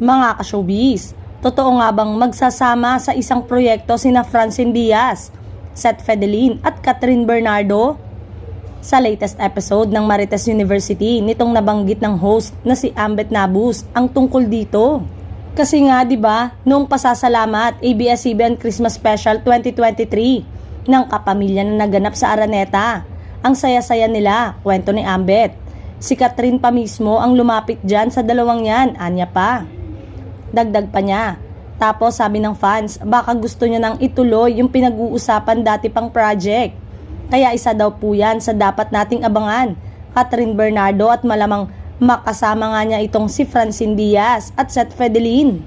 Mga ka-showbiz, totoo nga bang magsasama sa isang proyekto sina Francine Diaz, Seth Fedelin at Catherine Bernardo? Sa latest episode ng Marites University, nitong nabanggit ng host na si Ambet Nabus ang tungkol dito. Kasi nga 'di ba, noong pasasalamat ABS-CBN Christmas Special 2023 ng kapamilya na naganap sa Araneta. Ang saya-saya nila, kwento ni Ambet. Si Catherine pa mismo ang lumapit dyan sa dalawang yan, anya pa. Dagdag pa niya. Tapos sabi ng fans, baka gusto niya nang ituloy yung pinag-uusapan dati pang project. Kaya isa daw po yan sa dapat nating abangan. Catherine Bernardo at malamang makasama nga niya itong si Francine Diaz at Seth Fedelin.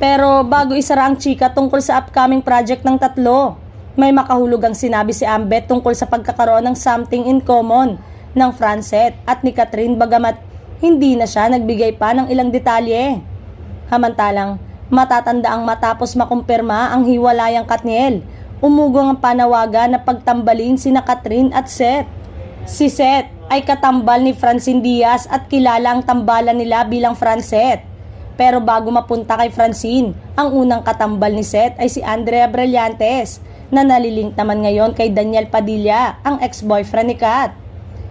Pero bago isara ang chika tungkol sa upcoming project ng tatlo, may makahulugang sinabi si Ambet tungkol sa pagkakaroon ng something in common ng Francet at ni Catherine bagamat hindi na siya nagbigay pa ng ilang detalye. Hamantalang matatanda ang matapos makumpirma ang hiwalayang Katniel, umugong ang panawagan na pagtambalin sina Catherine at Seth. Si Seth ay katambal ni Francine Diaz at kilala ang tambalan nila bilang Francet. Pero bago mapunta kay Francine, ang unang katambal ni Seth ay si Andrea Brillantes na nalilink naman ngayon kay Daniel Padilla, ang ex-boyfriend ni Kat.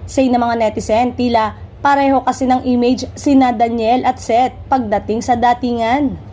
Say ng mga netizen, tila pareho kasi ng image sina Daniel at Seth pagdating sa datingan.